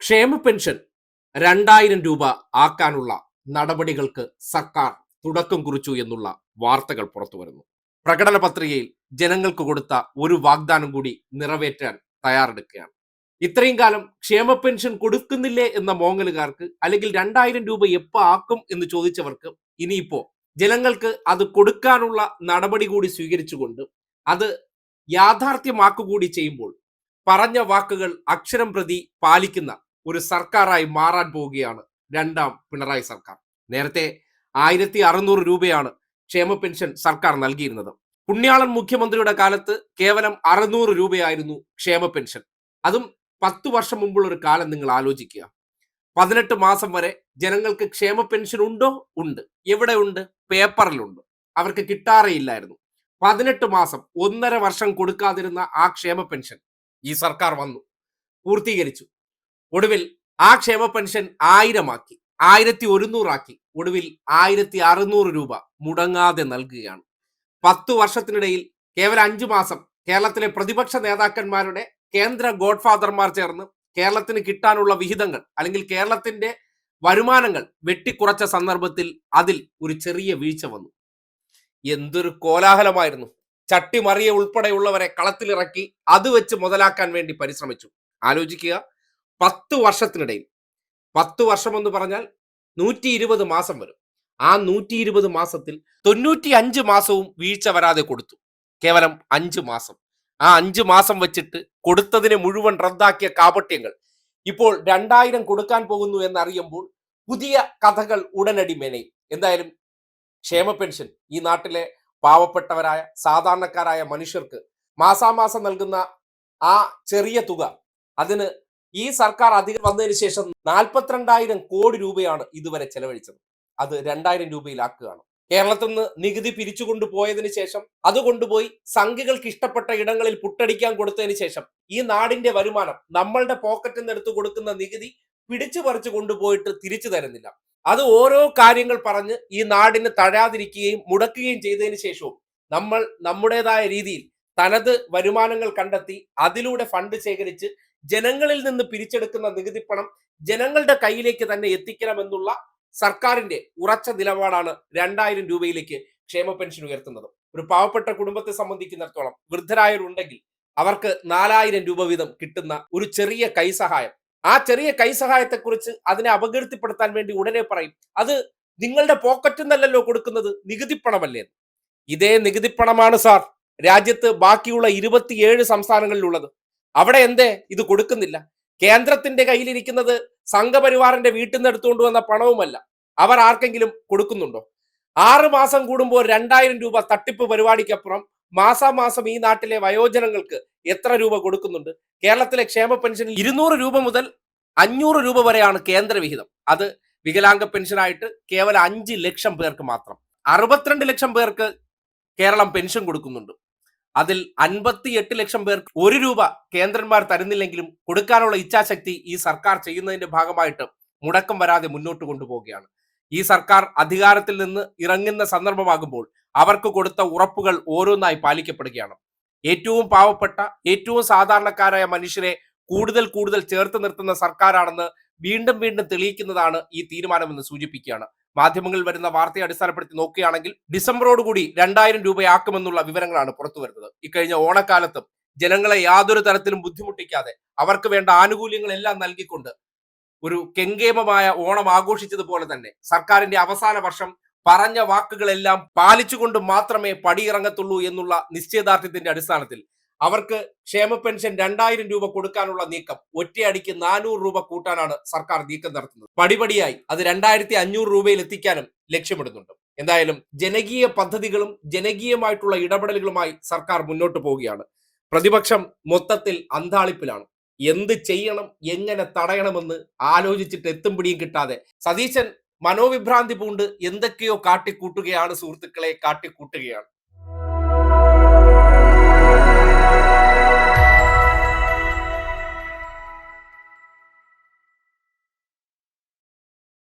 ക്ഷേമ പെൻഷൻ രണ്ടായിരം രൂപ ആക്കാനുള്ള നടപടികൾക്ക് സർക്കാർ തുടക്കം കുറിച്ചു എന്നുള്ള വാർത്തകൾ പുറത്തു വരുന്നു. പ്രകടന പത്രികയിൽ ജനങ്ങൾക്ക് കൊടുത്ത ഒരു വാഗ്ദാനം കൂടി നിറവേറ്റാൻ തയ്യാറെടുക്കുകയാണ്. ഇത്രയും കാലം ക്ഷേമ പെൻഷൻ കൊടുക്കുന്നില്ലേ എന്ന മോങ്ങലുകാർക്ക് അല്ലെങ്കിൽ രണ്ടായിരം രൂപ എപ്പോ ആക്കും എന്ന് ചോദിച്ചവർക്ക് ഇനിയിപ്പോ ജനങ്ങൾക്ക് അത് കൊടുക്കാനുള്ള നടപടി കൂടി സ്വീകരിച്ചുകൊണ്ട് അത് യാഥാർത്ഥ്യമാക്കുകൂടി ചെയ്യുമ്പോൾ പറഞ്ഞ വാക്കുകൾ അക്ഷരം പ്രതി പാലിക്കുന്ന ഒരു സർക്കാരായി മാറാൻ പോവുകയാണ് രണ്ടാം പിണറായി സർക്കാർ. നേരത്തെ ആയിരത്തി അറുന്നൂറ് രൂപയാണ് ക്ഷേമ പെൻഷൻ സർക്കാർ നൽകിയിരുന്നത്. പുണ്യാളൻ മുഖ്യമന്ത്രിയുടെ കാലത്ത് കേവലം അറുന്നൂറ് രൂപയായിരുന്നു ക്ഷേമ പെൻഷൻ. അതും പത്തു വർഷം മുമ്പുള്ള ഒരു കാലം നിങ്ങൾ ആലോചിക്കുക. പതിനെട്ട് മാസം വരെ ജനങ്ങൾക്ക് ക്ഷേമ പെൻഷൻ ഉണ്ടോ? ഉണ്ട്. എവിടെ ഉണ്ട്? പേപ്പറിലുണ്ട്. അവർക്ക് കിട്ടാറേ ഇല്ലായിരുന്നു. പതിനെട്ട് മാസം ഒന്നര വർഷം കൊടുക്കാതിരുന്ന ആ ക്ഷേമ പെൻഷൻ ഈ സർക്കാർ വന്നു. പൂർത്തീകരിച്ചു. ഒടുവിൽ ആ ക്ഷേമ പെൻഷൻ ആയിരമാക്കി ആയിരത്തി ഒരുന്നൂറാക്കി. ഒടുവിൽ ആയിരത്തി അറുന്നൂറ് രൂപ മുടങ്ങാതെ നൽകുകയാണ്. പത്തു വർഷത്തിനിടയിൽ കേവലം അഞ്ചു മാസം കേരളത്തിലെ പ്രതിപക്ഷ നേതാക്കന്മാരുടെ കേന്ദ്ര ഗോഡ്ഫാദർമാർ ചേർന്ന് കേരളത്തിന് കിട്ടാനുള്ള വിഹിതങ്ങൾ അല്ലെങ്കിൽ കേരളത്തിന്റെ വരുമാനങ്ങൾ വെട്ടിക്കുറച്ച സന്ദർഭത്തിൽ അതിൽ ഒരു ചെറിയ വീഴ്ച വന്നു. എന്തൊരു കോലാഹലമായിരുന്നു. ചട്ടിമറിയ ഉൾപ്പെടെയുള്ളവരെ കളത്തിലിറക്കി അത് വെച്ച് മുതലാക്കാൻ വേണ്ടി പരിശ്രമിച്ചു. ആലോചിക്കുക പത്ത് വർഷത്തിനിടയിൽ. പത്ത് വർഷം എന്ന് പറഞ്ഞാൽ നൂറ്റി ഇരുപത് മാസം വരും. ആ നൂറ്റി ഇരുപത് മാസത്തിൽ തൊണ്ണൂറ്റി അഞ്ച് മാസവും വീഴ്ച വരാതെ കൊടുത്തു. കേവലം അഞ്ച് മാസം. ആ അഞ്ച് മാസം വെച്ചിട്ട് കൊടുത്തതിനെ മുഴുവൻ റദ്ദാക്കിയ കാപട്യങ്ങൾ ഇപ്പോൾ രണ്ടായിരം കൊടുക്കാൻ പോകുന്നു എന്നറിയുമ്പോൾ പുതിയ കഥകൾ ഉടനടി മെനയും. എന്തായാലും ക്ഷേമ പെൻഷൻ ഈ നാട്ടിലെ പാവപ്പെട്ടവരായ സാധാരണക്കാരായ മനുഷ്യർക്ക് മാസാമാസം നൽകുന്ന ആ ചെറിയ തുക അതിന് ഈ സർക്കാർ അധികം വന്നതിന് ശേഷം നാൽപ്പത്തിരണ്ടായിരം കോടി രൂപയാണ് ഇതുവരെ ചെലവഴിച്ചത്. അത് രണ്ടായിരം രൂപയിലാക്കുകയാണ്. കേരളത്തിൽ നിന്ന് നികുതി പിരിച്ചുകൊണ്ടു പോയതിനു ശേഷം അത് കൊണ്ടുപോയി സംഘികൾക്ക് ഇഷ്ടപ്പെട്ട ഇടങ്ങളിൽ പുട്ടടിക്കാൻ കൊടുത്തതിന് ശേഷം ഈ നാടിന്റെ വരുമാനം നമ്മളുടെ പോക്കറ്റിൽ നിന്ന് എടുത്തു കൊടുക്കുന്ന നികുതി പിടിച്ചു പറിച്ചു കൊണ്ടുപോയിട്ട് തിരിച്ചു തരുന്നില്ല. അത് ഓരോ കാര്യങ്ങൾ പറഞ്ഞ് ഈ നാടിന് തഴാതിരിക്കുകയും മുടക്കുകയും ചെയ്തതിന് ശേഷവും നമ്മൾ നമ്മുടേതായ രീതിയിൽ തനത് വരുമാനങ്ങൾ കണ്ടെത്തി അതിലൂടെ ഫണ്ട് ശേഖരിച്ച് ജനങ്ങളിൽ നിന്ന് പിരിച്ചെടുക്കുന്ന നികുതിപ്പണം ജനങ്ങളുടെ കയ്യിലേക്ക് തന്നെ എത്തിക്കണമെന്നുള്ള സർക്കാരിന്റെ ഉറച്ച നിലപാടാണ് രണ്ടായിരം രൂപയിലേക്ക് ക്ഷേമ പെൻഷൻ ഉയർത്തുന്നത്. ഒരു പാവപ്പെട്ട കുടുംബത്തെ സംബന്ധിക്കുന്നിടത്തോളം വൃദ്ധരായവരുണ്ടെങ്കിൽ അവർക്ക് നാലായിരം രൂപ വീതം കിട്ടുന്ന ഒരു ചെറിയ കൈസഹായം. ആ ചെറിയ കൈസഹായത്തെക്കുറിച്ച് അതിനെ അപകീർത്തിപ്പെടുത്താൻ വേണ്ടി ഉടനെ പറയും അത് നിങ്ങളുടെ പോക്കറ്റിൽ നിന്നല്ലല്ലോ കൊടുക്കുന്നത് നികുതിപ്പണമല്ലേ ഇതേ നികുതിപ്പണമാണ് സാർ രാജ്യത്ത് ബാക്കിയുള്ള ഇരുപത്തിയേഴ് സംസ്ഥാനങ്ങളിലുള്ളത്. അവിടെ എന്തേ? ഇത് കൊടുക്കുന്നില്ല. കേന്ദ്രത്തിന്റെ കയ്യിലിരിക്കുന്നത് സംഘപരിവാറിന്റെ വീട്ടിൽ നിന്ന് എടുത്തുകൊണ്ട് വന്ന പണവുമല്ല. അവർ ആർക്കെങ്കിലും കൊടുക്കുന്നുണ്ടോ? ആറ് മാസം കൂടുമ്പോൾ രണ്ടായിരം രൂപ തട്ടിപ്പ് പരിപാടിക്കപ്പുറം മാസാമാസം ഈ നാട്ടിലെ വയോജനങ്ങൾക്ക് എത്ര രൂപ കൊടുക്കുന്നുണ്ട്? കേരളത്തിലെ ക്ഷേമ പെൻഷൻ ഇരുന്നൂറ് രൂപ മുതൽ അഞ്ഞൂറ് രൂപ വരെയാണ് കേന്ദ്രവിഹിതം. അത് വികലാംഗ പെൻഷനായിട്ട് കേവലം അഞ്ച് ലക്ഷം പേർക്ക് മാത്രം. അറുപത്തിരണ്ട് ലക്ഷം പേർക്ക് കേരളം പെൻഷൻ കൊടുക്കുന്നുണ്ട്. അതിൽ അൻപത്തി എട്ട് ലക്ഷം പേർ ഒരു രൂപ കേന്ദ്രന്മാർ തരുന്നില്ലെങ്കിലും കൊടുക്കാനുള്ള ഇച്ഛാശക്തി ഈ സർക്കാർ ചെയ്യുന്നതിന്റെ ഭാഗമായിട്ട് മുടക്കം വരാതെ മുന്നോട്ട് കൊണ്ടുപോവുകയാണ്. ഈ സർക്കാർ അധികാരത്തിൽ നിന്ന് ഇറങ്ങുന്ന സന്ദർഭമാകുമ്പോൾ അവർക്ക് കൊടുത്ത ഉറപ്പുകൾ ഓരോന്നായി പാലിക്കപ്പെടുകയാണ്. ഏറ്റവും പാവപ്പെട്ട ഏറ്റവും സാധാരണക്കാരായ മനുഷ്യരെ കൂടുതൽ കൂടുതൽ ചേർത്ത് നിർത്തുന്ന സർക്കാരാണെന്ന് വീണ്ടും വീണ്ടും തെളിയിക്കുന്നതാണ് ഈ തീരുമാനമെന്ന് സൂചിപ്പിക്കുകയാണ്. മാധ്യമങ്ങളിൽ വരുന്ന വാർത്തയെ അടിസ്ഥാനപ്പെടുത്തി നോക്കുകയാണെങ്കിൽ ഡിസംബറോടുകൂടി രണ്ടായിരം രൂപയാക്കുമെന്നുള്ള വിവരങ്ങളാണ് പുറത്തു വരുന്നത്. ഇക്കഴിഞ്ഞ ഓണക്കാലത്തും ജനങ്ങളെ യാതൊരു തരത്തിലും ബുദ്ധിമുട്ടിക്കാതെ അവർക്ക് വേണ്ട ആനുകൂല്യങ്ങളെല്ലാം നൽകിക്കൊണ്ട് ഒരു കെങ്കേമമായ ഓണം ആഘോഷിച്ചതുപോലെ തന്നെ സർക്കാരിന്റെ അവസാന വർഷം പറഞ്ഞ വാക്കുകളെല്ലാം പാലിച്ചുകൊണ്ട് മാത്രമേ പടിയിറങ്ങത്തുള്ളൂ എന്നുള്ള നിശ്ചയദാർഢ്യത്തിന്റെ അടിസ്ഥാനത്തിൽ അവർക്ക് ക്ഷേമ പെൻഷൻ രണ്ടായിരം രൂപ കൊടുക്കാനുള്ള നീക്കം. ഒറ്റയടിക്ക് നാനൂറ് രൂപ കൂട്ടാനാണ് സർക്കാർ നീക്കം നടത്തുന്നത്. പടിപടിയായി അത് രണ്ടായിരത്തി അഞ്ഞൂറ് രൂപയിൽ എത്തിക്കാനും ലക്ഷ്യമിടുന്നുണ്ട്. എന്തായാലും ജനകീയ പദ്ധതികളും ജനകീയമായിട്ടുള്ള ഇടപെടലുകളുമായി സർക്കാർ മുന്നോട്ട് പോവുകയാണ്. പ്രതിപക്ഷം മൊത്തത്തിൽ അന്താളിപ്പിലാണ്. എന്ത് ചെയ്യണം എങ്ങനെ തടയണമെന്ന് ആലോചിച്ചിട്ട് എത്തും പിടിയും കിട്ടാതെ. സതീശൻ മനോവിഭ്രാന്തി പൂണ്ട് എന്തൊക്കെയോ കാട്ടിക്കൂട്ടുകയാണ് സുഹൃത്തുക്കളെ കാട്ടിക്കൂട്ടുകയാണ്.